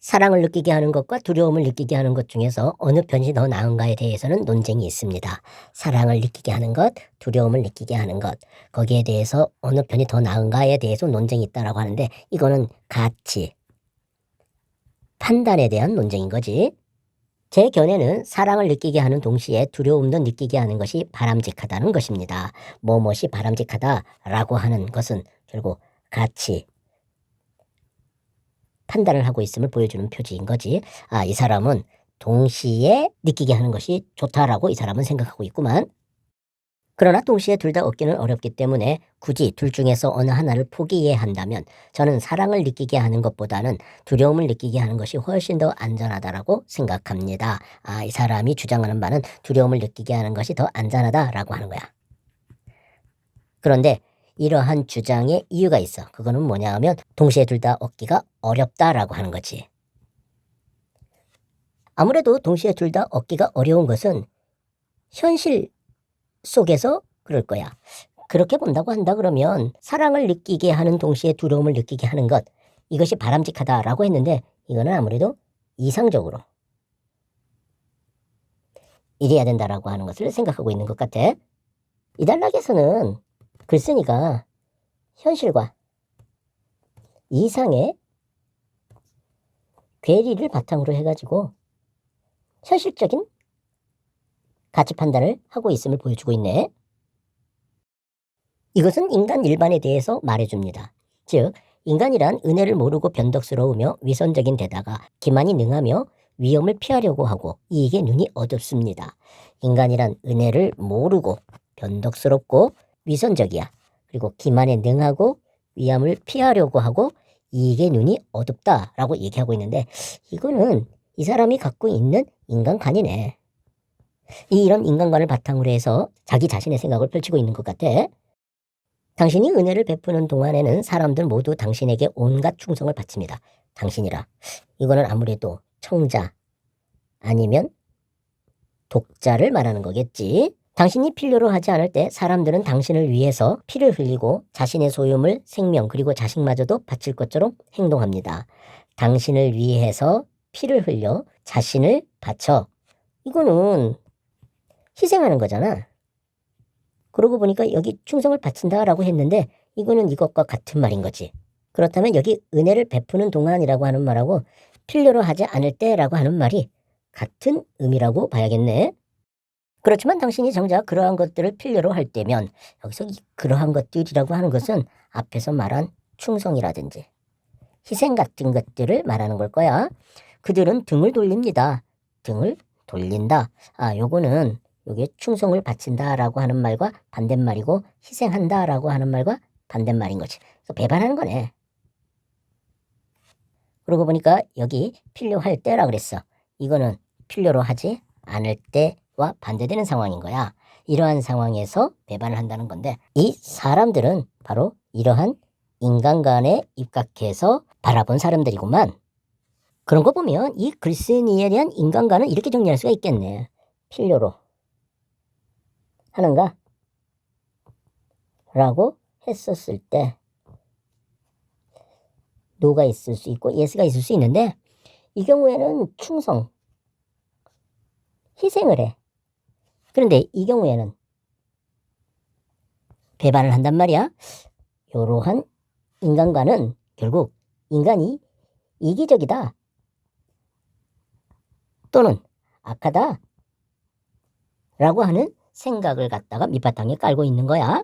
사랑을 느끼게 하는 것과 두려움을 느끼게 하는 것 중에서 어느 편이 더 나은가에 대해서는 논쟁이 있습니다. 사랑을 느끼게 하는 것, 두려움을 느끼게 하는 것, 거기에 대해서 어느 편이 더 나은가에 대해서 논쟁이 있다라고 하는데 이거는 가치, 판단에 대한 논쟁인 거지. 제 견해는 사랑을 느끼게 하는 동시에 두려움도 느끼게 하는 것이 바람직하다는 것입니다. 뭐뭇이 바람직하다라고 하는 것은 결국 가치, 판단을 하고 있음을 보여주는 표지인 거지. 아, 이 사람은 동시에 느끼게 하는 것이 좋다라고 이 사람은 생각하고 있구만. 그러나 동시에 둘 다 얻기는 어렵기 때문에 굳이 둘 중에서 어느 하나를 포기해야 한다면 저는 사랑을 느끼게 하는 것보다는 두려움을 느끼게 하는 것이 훨씬 더 안전하다라고 생각합니다. 아, 이 사람이 주장하는 바는 두려움을 느끼게 하는 것이 더 안전하다라고 하는 거야. 그런데 이러한 주장에 이유가 있어. 그거는 뭐냐 하면 동시에 둘 다 얻기가 어렵다라고 하는 거지. 아무래도 동시에 둘 다 얻기가 어려운 것은 현실 속에서 그럴 거야. 그렇게 본다고 한다 그러면 사랑을 느끼게 하는 동시에 두려움을 느끼게 하는 것 이것이 바람직하다라고 했는데 이거는 아무래도 이상적으로 이래야 된다라고 하는 것을 생각하고 있는 것 같아. 이단락에서는 글쓴이가 현실과 이상의 괴리를 바탕으로 해가지고 현실적인 가치 판단을 하고 있음을 보여주고 있네. 이것은 인간 일반에 대해서 말해줍니다. 즉, 인간이란 은혜를 모르고 변덕스러우며 위선적인 데다가 기만이 능하며 위험을 피하려고 하고 이익에 눈이 어둡습니다. 인간이란 은혜를 모르고 변덕스럽고 위선적이야. 그리고 기만에 능하고 위험을 피하려고 하고 이익에 눈이 어둡다라고 얘기하고 있는데 이거는 이 사람이 갖고 있는 인간관이네. 이 이런 인간관을 바탕으로 해서 자기 자신의 생각을 펼치고 있는 것 같아. 당신이 은혜를 베푸는 동안에는 사람들 모두 당신에게 온갖 충성을 바칩니다. 당신이라. 이거는 아무래도 청자 아니면 독자를 말하는 거겠지. 당신이 필요로 하지 않을 때 사람들은 당신을 위해서 피를 흘리고 자신의 소유물, 생명 그리고 자식마저도 바칠 것처럼 행동합니다. 당신을 위해서 피를 흘려 자신을 바쳐. 이거는 희생하는 거잖아. 그러고 보니까 여기 충성을 바친다라고 했는데 이거는 이것과 같은 말인 거지. 그렇다면 여기 은혜를 베푸는 동안이라고 하는 말하고 필요로 하지 않을 때라고 하는 말이 같은 의미라고 봐야겠네. 그렇지만 당신이 정작 그러한 것들을 필요로 할 때면 여기서 이 그러한 것들이라고 하는 것은 앞에서 말한 충성이라든지 희생 같은 것들을 말하는 걸 거야. 그들은 등을 돌립니다. 등을 돌린다. 아, 요거는 요게 충성을 바친다라고 하는 말과 반대말이고 희생한다라고 하는 말과 반대말인 거지. 그래서 배반하는 거네. 그러고 보니까 여기 필요할 때라 그랬어. 이거는 필요로 하지 않을 때 와 반대되는 상황인 거야. 이러한 상황에서 배반을 한다는 건데 이 사람들은 바로 이러한 인간관에 입각해서 바라본 사람들이구만. 그런 거 보면 이 글쓴이에 대한 인간관은 이렇게 정리할 수가 있겠네. 필요로 하는가? 라고 했었을 때 노가 있을 수 있고 예스가 있을 수 있는데 이 경우에는 충성, 희생을 해. 그런데 이 경우에는 배반을 한단 말이야. 이러한 인간과는 결국 인간이 이기적이다. 또는 악하다. 라고 하는 생각을 갖다가 밑바탕에 깔고 있는 거야.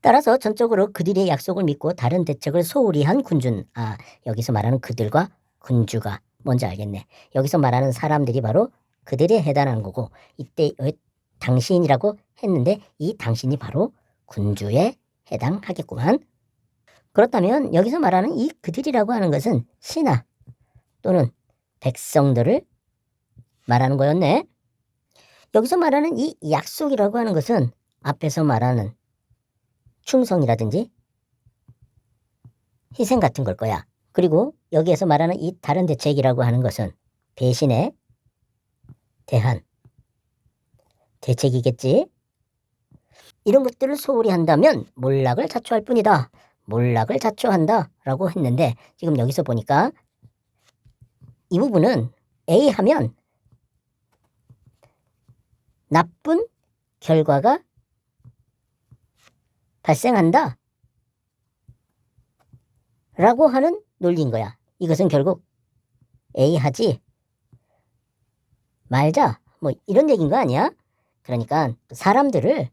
따라서 전적으로 그들의 약속을 믿고 다른 대책을 소홀히 한 군준. 아, 여기서 말하는 그들과 군주가 뭔지 알겠네. 여기서 말하는 사람들이 바로 그들에 해당하는 거고 이때 왜 당신이라고 했는데 이 당신이 바로 군주에 해당하겠구만. 그렇다면 여기서 말하는 이 그들이라고 하는 것은 신하 또는 백성들을 말하는 거였네. 여기서 말하는 이 약속이라고 하는 것은 앞에서 말하는 충성이라든지 희생 같은 걸 거야. 그리고 여기에서 말하는 이 다른 대책이라고 하는 것은 배신에 대한 대책이겠지. 이런 것들을 소홀히 한다면 몰락을 자초할 뿐이다. 몰락을 자초한다. 라고 했는데 지금 여기서 보니까 이 부분은 A 하면 나쁜 결과가 발생한다. 라고 하는 논리인 거야. 이것은 결국 A 하지 말자. 뭐 이런 얘기인 거 아니야? 그러니까 사람들을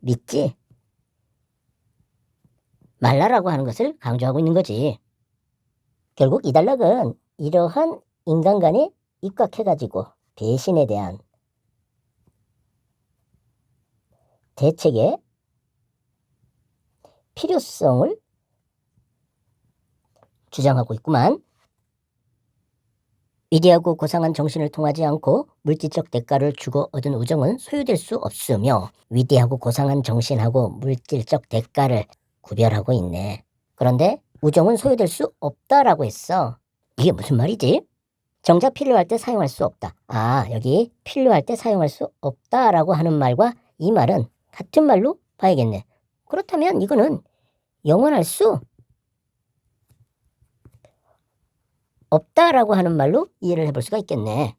믿지 말라라고 하는 것을 강조하고 있는 거지. 결국 이달락은 이러한 인간 간에 입각해가지고 배신에 대한 대책의 필요성을 주장하고 있구만. 위대하고 고상한 정신을 통하지 않고 물질적 대가를 주고 얻은 우정은 소유될 수 없으며 위대하고 고상한 정신하고 물질적 대가를 구별하고 있네. 그런데 우정은 소유될 수 없다라고 했어. 이게 무슨 말이지? 정작 필요할 때 사용할 수 없다. 아, 여기 필요할 때 사용할 수 없다라고 하는 말과 이 말은 같은 말로 봐야겠네. 그렇다면 이거는 영원할 수 없다라고 하는 말로 이해를 해볼 수가 있겠네.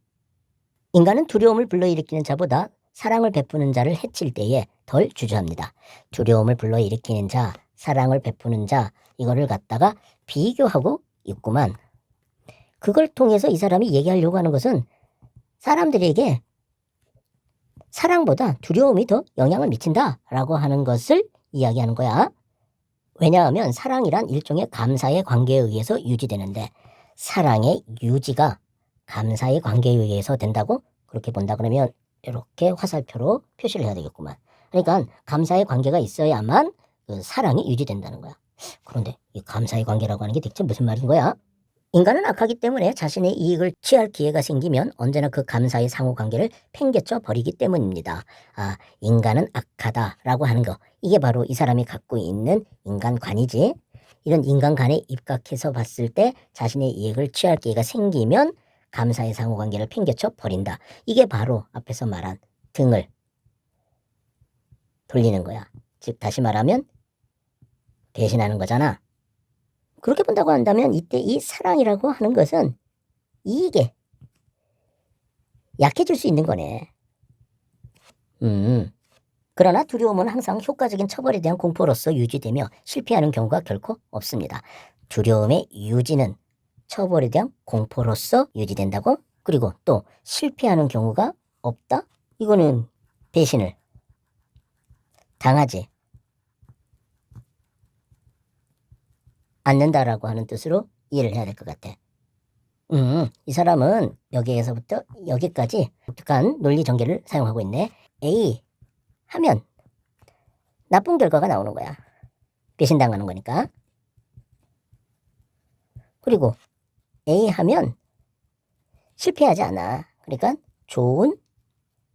인간은 두려움을 불러일으키는 자보다 사랑을 베푸는 자를 해칠 때에 덜 주저합니다. 두려움을 불러일으키는 자, 사랑을 베푸는 자, 이거를 갖다가 비교하고 있구만. 그걸 통해서 이 사람이 얘기하려고 하는 것은 사람들에게 사랑보다 두려움이 더 영향을 미친다라고 하는 것을 이야기하는 거야. 왜냐하면 사랑이란 일종의 감사의 관계에 의해서 유지되는데 사랑의 유지가 감사의 관계에 의해서 된다고 그렇게 본다 그러면 이렇게 화살표로 표시를 해야 되겠구만. 그러니까 감사의 관계가 있어야만 그 사랑이 유지된다는 거야. 그런데 이 감사의 관계라고 하는 게 대체 무슨 말인 거야? 인간은 악하기 때문에 자신의 이익을 취할 기회가 생기면 언제나 그 감사의 상호 관계를 팽개쳐 버리기 때문입니다. 아, 인간은 악하다라고 하는 거. 이게 바로 이 사람이 갖고 있는 인간관이지. 이런 인간관에 입각해서 봤을 때 자신의 이익을 취할 기회가 생기면 감사의 상호 관계를 팽개쳐 버린다. 이게 바로 앞에서 말한 등을 돌리는 거야. 즉 다시 말하면 배신하는 거잖아. 그렇게 본다고 한다면 이때 이 사랑이라고 하는 것은 이게 약해질 수 있는 거네. 음. 그러나 두려움은 항상 효과적인 처벌에 대한 공포로서 유지되며 실패하는 경우가 결코 없습니다. 두려움의 유지는 처벌에 대한 공포로서 유지된다고? 그리고 또 실패하는 경우가 없다? 이거는 배신을 당하지 않는다라고 하는 뜻으로 이해를 해야 될 것 같아. 음, 이 사람은 여기에서부터 여기까지 독특한 논리 전개를 사용하고 있네. A 하면 나쁜 결과가 나오는 거야. 배신당하는 거니까. 그리고 A 하면 실패하지 않아. 그러니까 좋은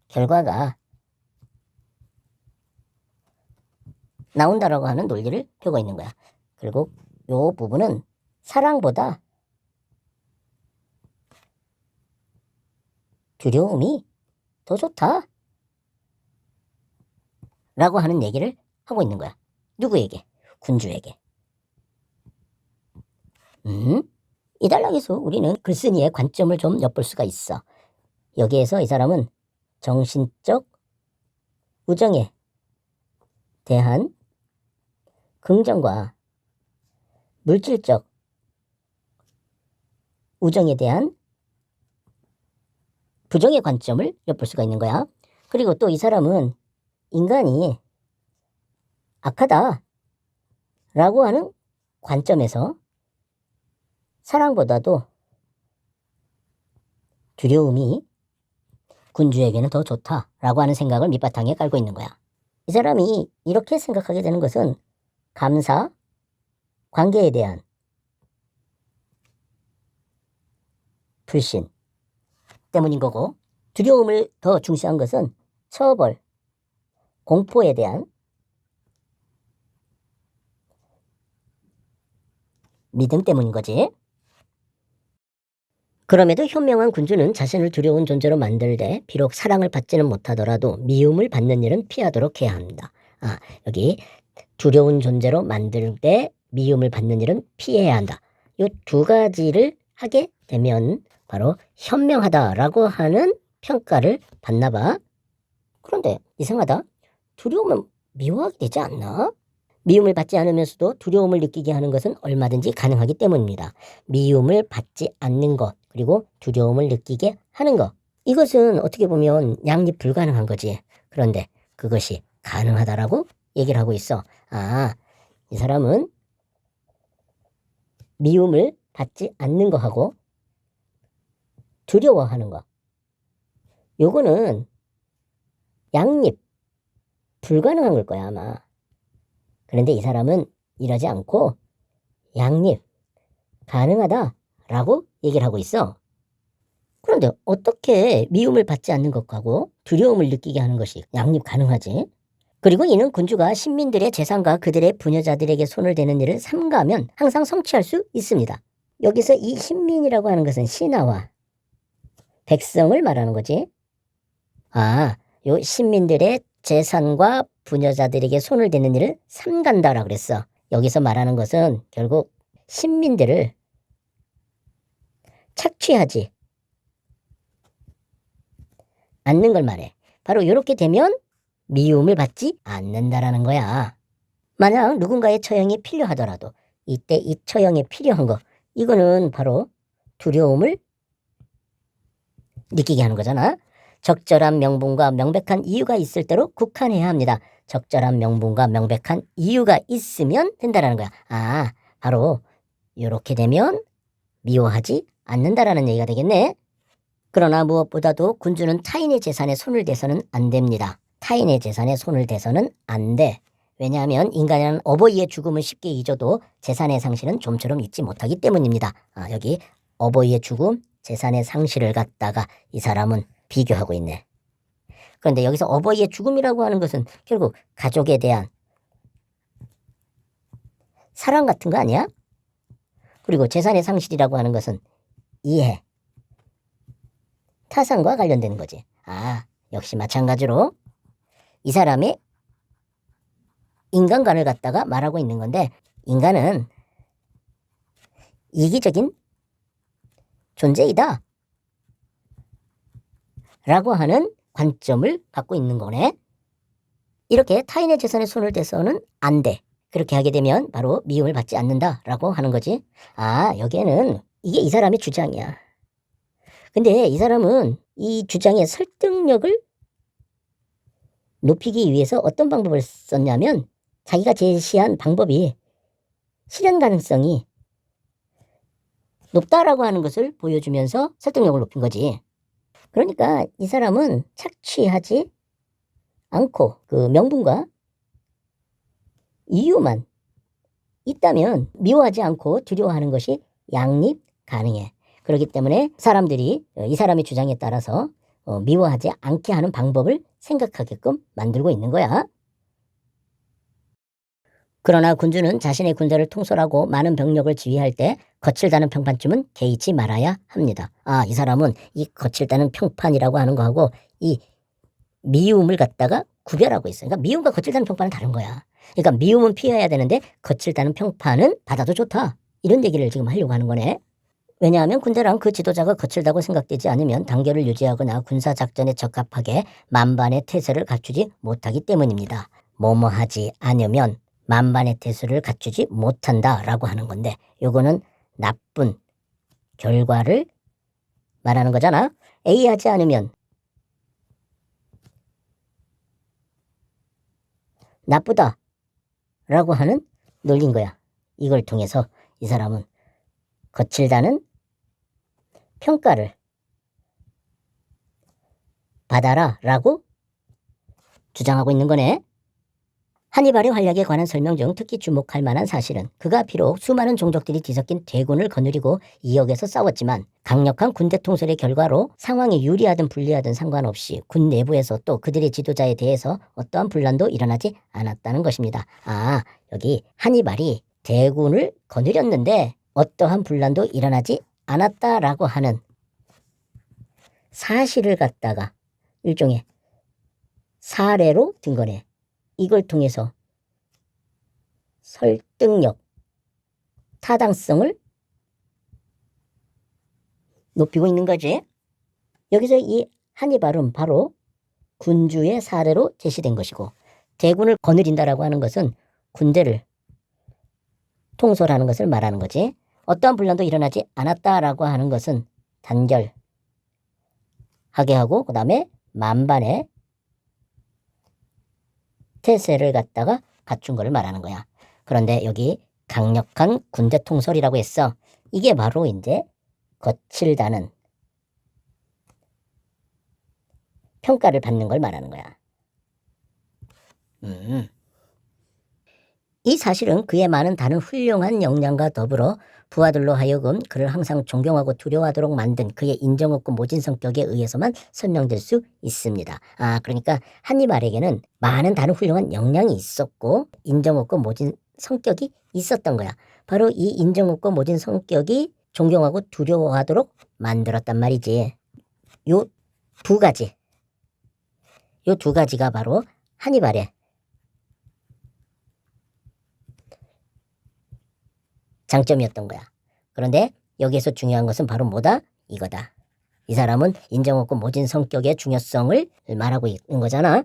결과가 나온다라고 하는 논리를 펴고 있는 거야. 그리고 요 부분은 사랑보다 두려움이 더 좋다. 라고 하는 얘기를 하고 있는 거야. 누구에게? 군주에게. 음? 이 단락에서 우리는 글쓴이의 관점을 좀 엿볼 수가 있어. 여기에서 이 사람은 정신적 우정에 대한 긍정과 물질적 우정에 대한 부정의 관점을 엿볼 수가 있는 거야. 그리고 또 이 사람은 인간이 악하다 라고 하는 관점에서 사랑보다도 두려움이 군주에게는 더 좋다라고 하는 생각을 밑바탕에 깔고 있는 거야. 이 사람이 이렇게 생각하게 되는 것은 감사, 관계에 대한 불신 때문인 거고 두려움을 더 중시한 것은 처벌, 공포에 대한 믿음 때문인 거지. 그럼에도 현명한 군주는 자신을 두려운 존재로 만들되 비록 사랑을 받지는 못하더라도 미움을 받는 일은 피하도록 해야 합니다. 아, 여기 두려운 존재로 만들 때 미움을 받는 일은 피해야 한다. 이 두 가지를 하게 되면 바로 현명하다라고 하는 평가를 받나 봐. 그런데 이상하다. 두려우면 미워하게 되지 않나? 미움을 받지 않으면서도 두려움을 느끼게 하는 것은 얼마든지 가능하기 때문입니다. 미움을 받지 않는 것, 그리고 두려움을 느끼게 하는 것. 이것은 어떻게 보면 양립 불가능한 거지. 그런데 그것이 가능하다라고 얘기를 하고 있어. 아, 이 사람은 미움을 받지 않는 거하고 두려워하는 거. 요거는 양립 불가능한 걸 거야, 아마. 그런데 이 사람은 이러지 않고 양립 가능하다라고 얘기를 하고 있어. 그런데 어떻게 미움을 받지 않는 것하고 두려움을 느끼게 하는 것이 양립 가능하지? 그리고 이는 군주가 신민들의 재산과 그들의 부녀자들에게 손을 대는 일을 삼가하면 항상 성취할 수 있습니다. 여기서 이 신민이라고 하는 것은 신하와 백성을 말하는 거지. 아, 요 신민들의 재산과 부녀자들에게 손을 대는 일을 삼간다라 그랬어. 여기서 말하는 것은 결국 신민들을 착취하지 않는 걸 말해. 바로 이렇게 되면 미움을 받지 않는다라는 거야. 만약 누군가의 처형이 필요하더라도 이때 이 처형이 필요한 거 이거는 바로 두려움을 느끼게 하는 거잖아. 적절한 명분과 명백한 이유가 있을 대로 국한해야 합니다. 적절한 명분과 명백한 이유가 있으면 된다라는 거야. 아, 바로 이렇게 되면 미워하지 않는다라는 얘기가 되겠네. 그러나 무엇보다도 군주는 타인의 재산에 손을 대서는 안 됩니다. 타인의 재산에 손을 대서는 안 돼. 왜냐하면 인간은 어버이의 죽음을 쉽게 잊어도 재산의 상실은 좀처럼 잊지 못하기 때문입니다. 아, 여기 어버이의 죽음, 재산의 상실을 갖다가 이 사람은 비교하고 있네. 그런데 여기서 어버이의 죽음이라고 하는 것은 결국 가족에 대한 사랑 같은 거 아니야? 그리고 재산의 상실이라고 하는 것은 이해, 타산과 관련되는 거지. 아, 역시 마찬가지로 이 사람의 인간관을 갖다가 말하고 있는 건데 인간은 이기적인 존재이다. 라고 하는 관점을 갖고 있는 거네. 이렇게 타인의 재산에 손을 대서는 안 돼. 그렇게 하게 되면 바로 미움을 받지 않는다 라고 하는 거지. 아, 여기에는 이게 이 사람의 주장이야. 근데 이 사람은 이 주장의 설득력을 높이기 위해서 어떤 방법을 썼냐면 자기가 제시한 방법이 실현 가능성이 높다라고 하는 것을 보여주면서 설득력을 높인 거지. 그러니까 이 사람은 착취하지 않고 그 명분과 이유만 있다면 미워하지 않고 두려워하는 것이 양립 가능해. 그렇기 때문에 사람들이 이 사람의 주장에 따라서 어, 미워하지 않게 하는 방법을 생각하게끔 만들고 있는 거야. 그러나 군주는 자신의 군대를 통솔하고 많은 병력을 지휘할 때 거칠다는 평판쯤은 개의치 말아야 합니다. 아, 이 사람은 이 거칠다는 평판이라고 하는 거하고 이 미움을 갖다가 구별하고 있어요. 그러니까 미움과 거칠다는 평판은 다른 거야. 그러니까 미움은 피해야 되는데 거칠다는 평판은 받아도 좋다. 이런 얘기를 지금 하려고 하는 거네. 왜냐하면 군대랑 그 지도자가 거칠다고 생각되지 않으면 단결을 유지하거나 군사작전에 적합하게 만반의 태세를 갖추지 못하기 때문입니다. 뭐뭐 하지 않으면 만반의 태세를 갖추지 못한다라고 하는 건데 요거는 나쁜 결과를 말하는 거잖아. A 하지 않으면 나쁘다 라고 하는 논리인 거야. 이걸 통해서 이 사람은 거칠다는 평가를 받아라 라고 주장하고 있는 거네. 하니발의 활약에 관한 설명 중 특히 주목할 만한 사실은 그가 비록 수많은 종족들이 뒤섞인 대군을 거느리고 이역에서 싸웠지만 강력한 군대 통솔의 결과로 상황이 유리하든 불리하든 상관없이 군 내부에서 또 그들의 지도자에 대해서 어떠한 분란도 일어나지 않았다는 것입니다. 아, 여기 하니발이 대군을 거느렸는데 어떠한 분란도 일어나지 않았다라고 하는 사실을 갖다가 일종의 사례로 든 거네. 이걸 통해서 설득력, 타당성을 높이고 있는 거지. 여기서 이 한니발은 바로 군주의 사례로 제시된 것이고 대군을 거느린다라고 하는 것은 군대를 통솔하는 것을 말하는 거지. 어떠한 분란도 일어나지 않았다라고 하는 것은 단결하게 하고 그 다음에 만반의 태세를 갖다가 갖춘 것을 말하는 거야. 그런데 여기 강력한 군대 통솔이라고 했어. 이게 바로 이제 거칠다는 평가를 받는 걸 말하는 거야. 음. 이 사실은 그의 많은 다른 훌륭한 역량과 더불어 부하들로 하여금 그를 항상 존경하고 두려워하도록 만든 그의 인정 없고 모진 성격에 의해서만 설명될 수 있습니다. 아, 그러니까 한니발에게는 많은 다른 훌륭한 역량이 있었고 인정 없고 모진 성격이 있었던 거야. 바로 이 인정 없고 모진 성격이 존경하고 두려워하도록 만들었단 말이지. 요 두 가지. 요 두 가지가 바로 한니발의 장점이었던 거야. 그런데 여기에서 중요한 것은 바로 뭐다? 이거다. 이 사람은 인정 없고 모진 성격의 중요성을 말하고 있는 거잖아.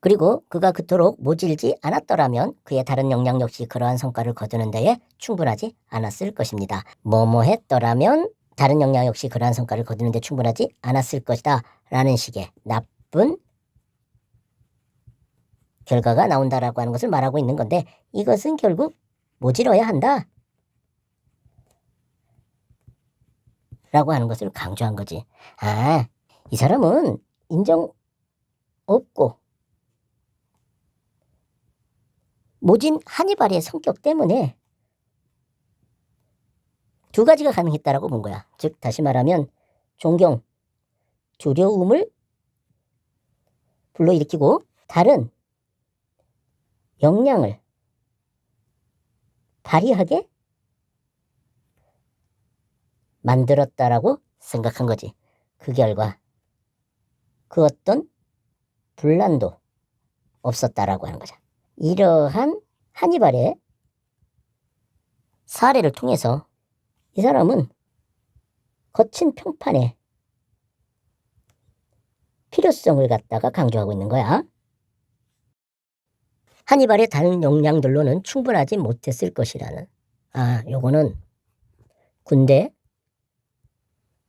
그리고 그가 그토록 모질지 않았더라면 그의 다른 역량 역시 그러한 성과를 거두는 데에 충분하지 않았을 것입니다. 뭐뭐 했더라면 다른 역량 역시 그러한 성과를 거두는 데 충분하지 않았을 것이다. 라는 식의 나쁜 결과가 나온다라고 하는 것을 말하고 있는 건데 이것은 결국 모질어야 한다. 라고 하는 것을 강조한 거지. 아, 이 사람은 인정 없고 모진 한니발의 성격 때문에 두 가지가 가능했다라고 본 거야. 즉 다시 말하면 존경, 두려움을 불러일으키고 다른 역량을 발휘하게 만들었다라고 생각한 거지. 그 결과 그 어떤 분란도 없었다라고 하는 거죠. 이러한 한니발의 사례를 통해서 이 사람은 거친 평판의 필요성을 갖다가 강조하고 있는 거야. 한니발의 다른 역량들로는 충분하지 못했을 것이라는. 아, 요거는 군대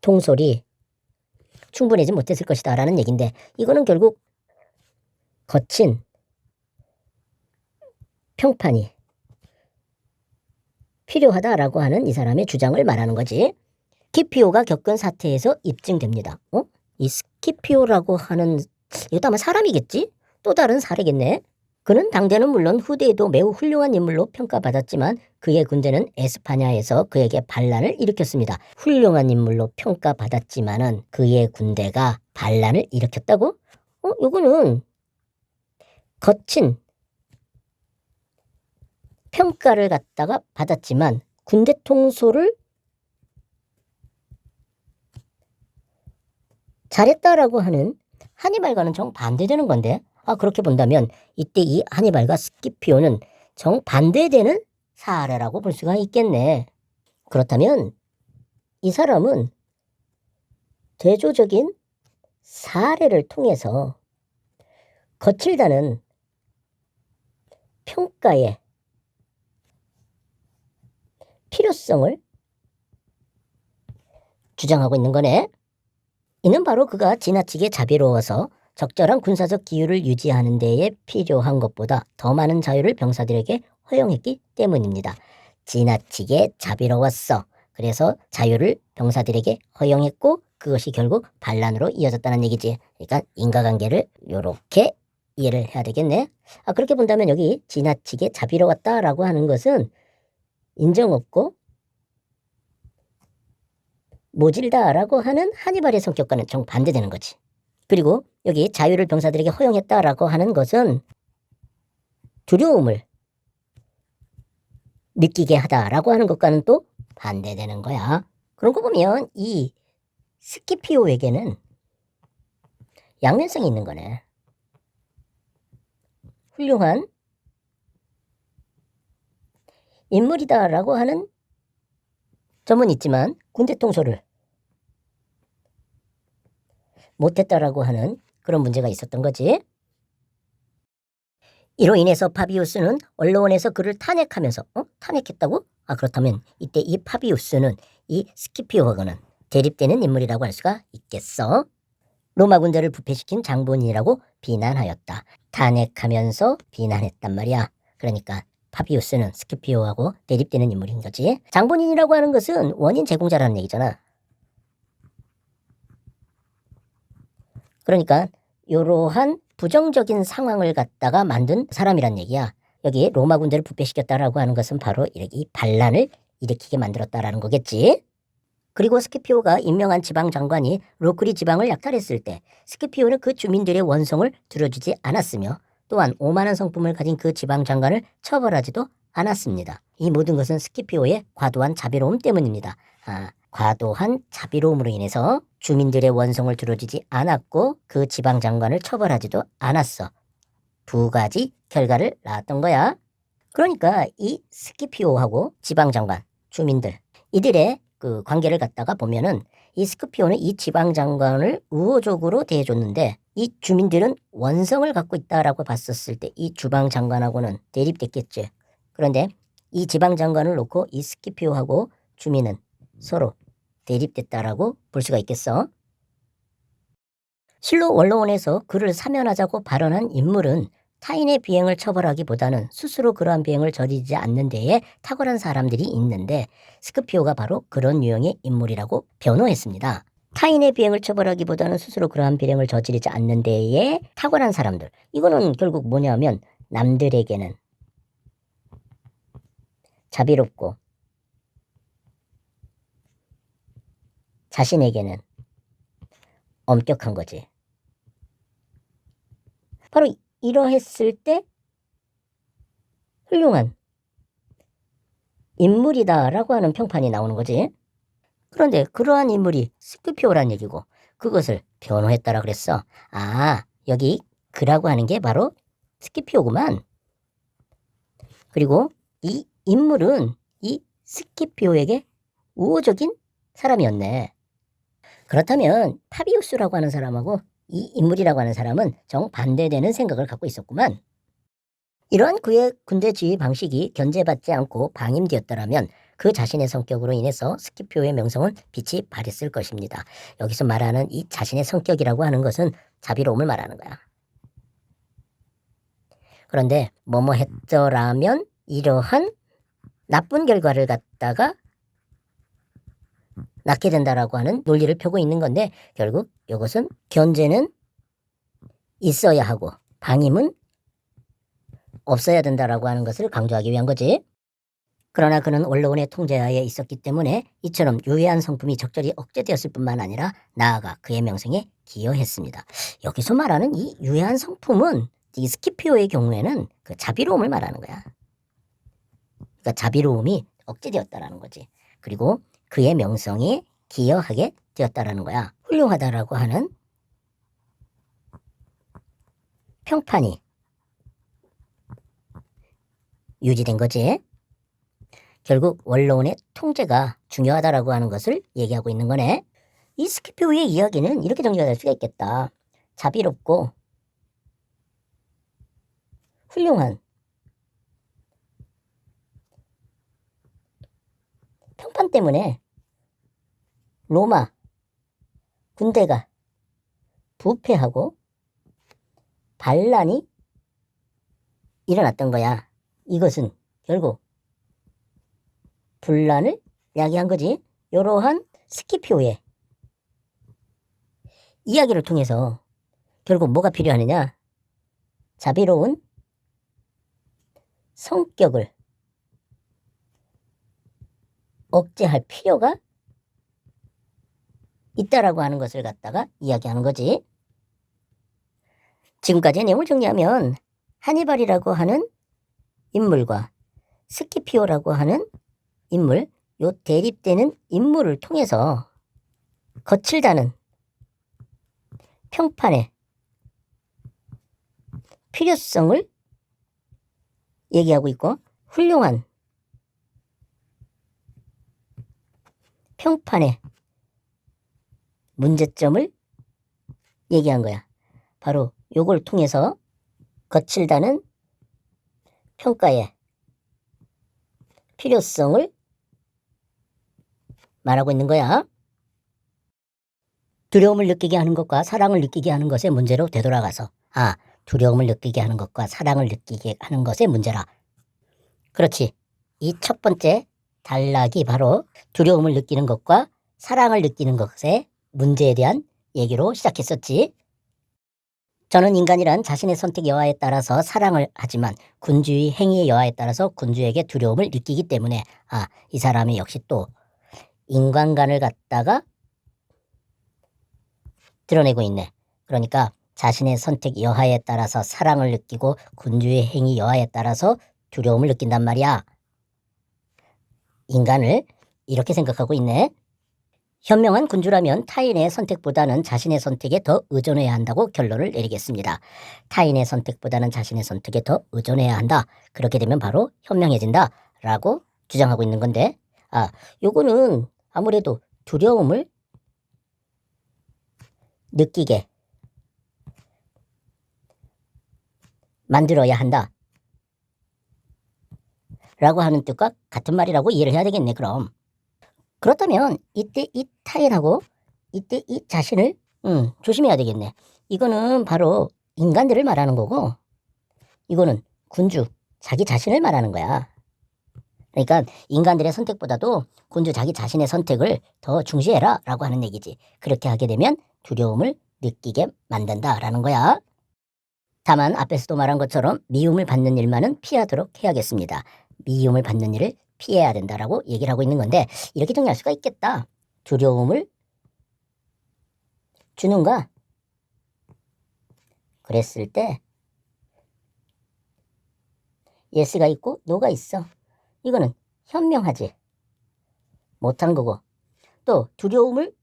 통솔이 충분하지 못했을 것이다 라는 얘기인데 이거는 결국 거친 평판이 필요하다라고 하는 이 사람의 주장을 말하는 거지. 스키피오가 겪은 사태에서 입증됩니다. 어? 이 스키피오라고 하는 이것도 아마 사람이겠지? 또 다른 사례겠네. 그는 당대는 물론 후대에도 매우 훌륭한 인물로 평가받았지만 그의 군대는 에스파냐에서 그에게 반란을 일으켰습니다. 훌륭한 인물로 평가받았지만은 그의 군대가 반란을 일으켰다고? 어, 요거는 거친 평가를 갖다가 받았지만 군대 통솔을 잘했다라고 하는 하니발과는 정반대되는 건데 아 그렇게 본다면 이때 이 하니발과 스키피오는 정반대되는 사례라고 볼 수가 있겠네. 그렇다면 이 사람은 대조적인 사례를 통해서 거칠다는 평가의 필요성을 주장하고 있는 거네. 이는 바로 그가 지나치게 자비로워서 적절한 군사적 기율을 유지하는 데에 필요한 것보다 더 많은 자유를 병사들에게 허용했기 때문입니다. 지나치게 자비로웠어. 그래서 자유를 병사들에게 허용했고 그것이 결국 반란으로 이어졌다는 얘기지. 그러니까 인과관계를 요렇게 이해를 해야 되겠네. 아 그렇게 본다면 여기 지나치게 자비로웠다라고 하는 것은 인정 없고 모질다라고 하는 하니발의 성격과는 정반대되는 거지. 그리고 여기 자유를 병사들에게 허용했다라고 하는 것은 두려움을 느끼게 하다라고 하는 것과는 또 반대되는 거야. 그런 거 보면 이 스키피오에게는 양면성이 있는 거네. 훌륭한 인물이다라고 하는 점은 있지만 군대 통솔을 못했다라고 하는 그런 문제가 있었던 거지. 이로 인해서 파비우스는 언론에서 그를 탄핵하면서 어? 탄핵했다고? 아 그렇다면 이때 이 파비우스는 이 스키피오하고는 대립되는 인물이라고 할 수가 있겠어. 로마 군대를 부패시킨 장본인이라고 비난하였다. 탄핵하면서 비난했단 말이야. 그러니까 파비우스는 스키피오하고 대립되는 인물인 거지. 장본인이라고 하는 것은 원인 제공자라는 얘기잖아. 그러니까 이러한 부정적인 상황을 갖다가 만든 사람이란 얘기야. 여기 로마 군대를 부패시켰다라고 하는 것은 바로 이 반란을 일으키게 만들었다라는 거겠지. 그리고 스키피오가 임명한 지방 장관이 로크리 지방을 약탈했을 때 스키피오는 그 주민들의 원성을 들어주지 않았으며 또한 오만한 성품을 가진 그 지방 장관을 처벌하지도 않았습니다. 이 모든 것은 스키피오의 과도한 자비로움 때문입니다. 아, 과도한 자비로움으로 인해서 주민들의 원성을 들어주지 않았고 그 지방 장관을 처벌하지도 않았어. 두 가지 결과를 낳았던 거야. 그러니까 이 스키피오하고 지방 장관, 주민들 이들의 그 관계를 갖다가 보면은 이 스키피오는 이 지방 장관을 우호적으로 대해줬는데 이 주민들은 원성을 갖고 있다라고 봤었을 때 이 주방 장관하고는 대립됐겠지. 그런데 이 지방 장관을 놓고 이 스키피오하고 주민은 서로 대립됐다라고 볼 수가 있겠어. 실로 원로원에서 그를 사면하자고 발언한 인물은 타인의 비행을 처벌하기보다는 스스로 그러한 비행을 저지르지 않는 데에 탁월한 사람들이 있는데 스크피오가 바로 그런 유형의 인물이라고 변호했습니다. 타인의 비행을 처벌하기보다는 스스로 그러한 비행을 저지르지 않는 데에 탁월한 사람들. 이거는 결국 뭐냐면 남들에게는 자비롭고 자신에게는 엄격한 거지. 바로 이러했을 때 훌륭한 인물이다라고 하는 평판이 나오는 거지. 그런데 그러한 인물이 스크피오란 얘기고 그것을 변호했다라 그랬어. 아, 여기 그라고 하는 게 바로 스키피오구만. 그리고 이 인물은 이 스키피오에게 우호적인 사람이었네. 그렇다면 파비우스라고 하는 사람하고 이 인물이라고 하는 사람은 정반대되는 생각을 갖고 있었구만. 이러한 그의 군대 지휘 방식이 견제받지 않고 방임되었더라면 그 자신의 성격으로 인해서 스키피오의 명성은 빛이 발했을 것입니다. 여기서 말하는 이 자신의 성격이라고 하는 것은 자비로움을 말하는 거야. 그런데 뭐뭐 했더라면 이러한 나쁜 결과를 갖다가 낳게 된다라고 하는 논리를 펴고 있는 건데 결국 이것은 견제는 있어야 하고 방임은 없어야 된다라고 하는 것을 강조하기 위한 거지. 그러나 그는 원로원의 통제하에 있었기 때문에 이처럼 유해한 성품이 적절히 억제되었을 뿐만 아니라 나아가 그의 명성에 기여했습니다. 여기서 말하는 이 유해한 성품은 이 스키피오의 경우에는 그 자비로움을 말하는 거야. 그러니까 자비로움이 억제되었다라는 거지. 그리고 그의 명성에 기여하게 되었다라는 거야. 훌륭하다라고 하는 평판이 유지된 거지. 결국 원로원의 통제가 중요하다라고 하는 것을 얘기하고 있는 거네. 이 스키피오의 이야기는 이렇게 정리가 될 수가 있겠다. 자비롭고 훌륭한 평판 때문에 로마 군대가 부패하고 반란이 일어났던 거야. 이것은 결국 분란을 야기한 거지. 이러한 스키피오의 이야기를 통해서 결국 뭐가 필요하느냐? 자비로운 성격을 억제할 필요가 있다라고 하는 것을 갖다가 이야기하는 거지. 지금까지의 내용을 정리하면 하니발이라고 하는 인물과 스키피오라고 하는 인물, 요 대립되는 인물을 통해서 거칠다는 평판의 필요성을 얘기하고 있고 훌륭한 평판의 문제점을 얘기한 거야. 바로 요걸 통해서 거칠다는 평가의 필요성을 말하고 있는 거야. 두려움을 느끼게 하는 것과 사랑을 느끼게 하는 것의 문제로 되돌아가서 아 두려움을 느끼게 하는 것과 사랑을 느끼게 하는 것의 문제라. 그렇지. 이 첫 번째 단락이 바로 두려움을 느끼는 것과 사랑을 느끼는 것의 문제에 대한 얘기로 시작했었지. 저는 인간이란 자신의 선택 여하에 따라서 사랑을 하지만 군주의 행위의 여하에 따라서 군주에게 두려움을 느끼기 때문에 아, 이 사람이 역시 또 인간관을 갖다가 드러내고 있네. 그러니까 자신의 선택 여하에 따라서 사랑을 느끼고 군주의 행위 여하에 따라서 두려움을 느낀단 말이야. 인간을 이렇게 생각하고 있네. 현명한 군주라면 타인의 선택보다는 자신의 선택에 더 의존해야 한다고 결론을 내리겠습니다. 타인의 선택보다는 자신의 선택에 더 의존해야 한다. 그렇게 되면 바로 현명해진다. 라고 주장하고 있는 건데, 아, 요거는 아무래도 두려움을 느끼게 만들어야 한다. 라고 하는 뜻과 같은 말이라고 이해를 해야 되겠네, 그럼. 그렇다면 이때 이 타인하고 이때 이 자신을 음, 조심해야 되겠네. 이거는 바로 인간들을 말하는 거고 이거는 군주 자기 자신을 말하는 거야. 그러니까 인간들의 선택보다도 군주 자기 자신의 선택을 더 중시해라 라고 하는 얘기지. 그렇게 하게 되면 두려움을 느끼게 만든다라는 거야. 다만 앞에서도 말한 것처럼 미움을 받는 일만은 피하도록 해야겠습니다. 미움을 받는 일을 피해야 된다라고 얘기를 하고 있는 건데 이렇게 정리할 수가 있겠다. 두려움을 주는가? 그랬을 때 예스가 있고 노가 있어. 이거는 현명하지. 못한 거고. 또 두려움을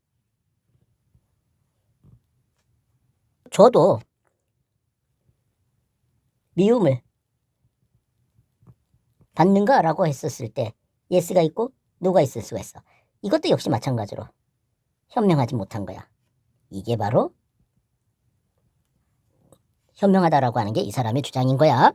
줘도 미움을 받는가 라고 했었을 때 예스가 있고 노가 있을 수가 있어. 이것도 역시 마찬가지로 현명하지 못한 거야. 이게 바로 현명하다라고 하는 게 이 사람의 주장인 거야.